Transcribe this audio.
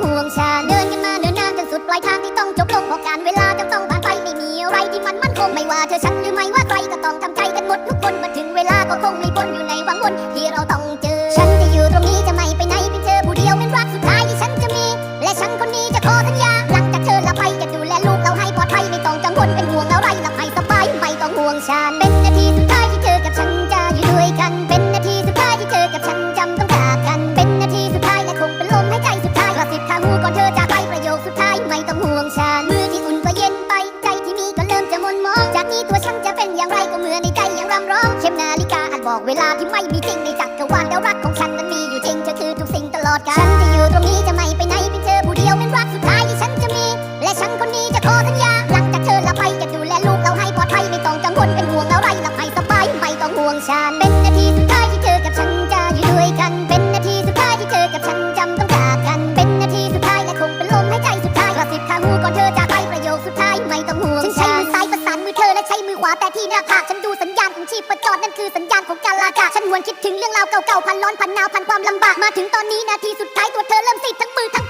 ต้ห่วงฉันเดินกันมาเดินนานจนสุดปลายทางที่ต้องจบลงบอกการเวลาจะต้องผ่านไปไม่มีอะไรที่มันมั่นคงไม่ว่าเธอฉันหรือไม่ว่าใครก็ต้องทำใจกันหมดทุกคนมาถึงเวลาก็คงไม่พ้นอยู่ในวังวนที่เราต้องเจอ ฉันจะอยู่ตรงนี้จะไม่ไปไหนเพียงเธอผู้เดียวเป็นรักสุดท้ายที่ฉันจะมี และฉันคนนี้จะขอสัญญาหลังจากเธอละไปจะดูแลลูกเราให้ปลอดภัยไม่ต้องกังวลเป็น ก็เหมือนในใจยังรำร้องเข็มนาฬิกาอันบอกเวลาที่ไม่มีจริงในจักรวาลแล้วรักของฉันมันมีอยู่จริงเธอคือทุกสิ่งตลอดกาลฉันจะอยู่ตรงนี้จะไม่ไปไหนเป็นเธอผู้เดียวเป็นรักสุดท้ายที่ฉันจะมี และฉันคนนี้จะขอสัญญาหลังจากเธอละไปจะดูแลลูกเราให้ปลอดภัยไม่ต้องกังวลเป็นห่วง อเธอและใช้มือขวาแต่ที่หน้าผากฉันดูสัญญาณของชีพจรนั่นคือสัญญาณของการลากาฉันหวนคิดถึงเรื่องราวเก่าๆพันร้อนพันหนาวพันความลำบากมาถึงตอนนี้นาทีสุดท้ายตัวเธอเริ่มซีดทั้งมือทั้ง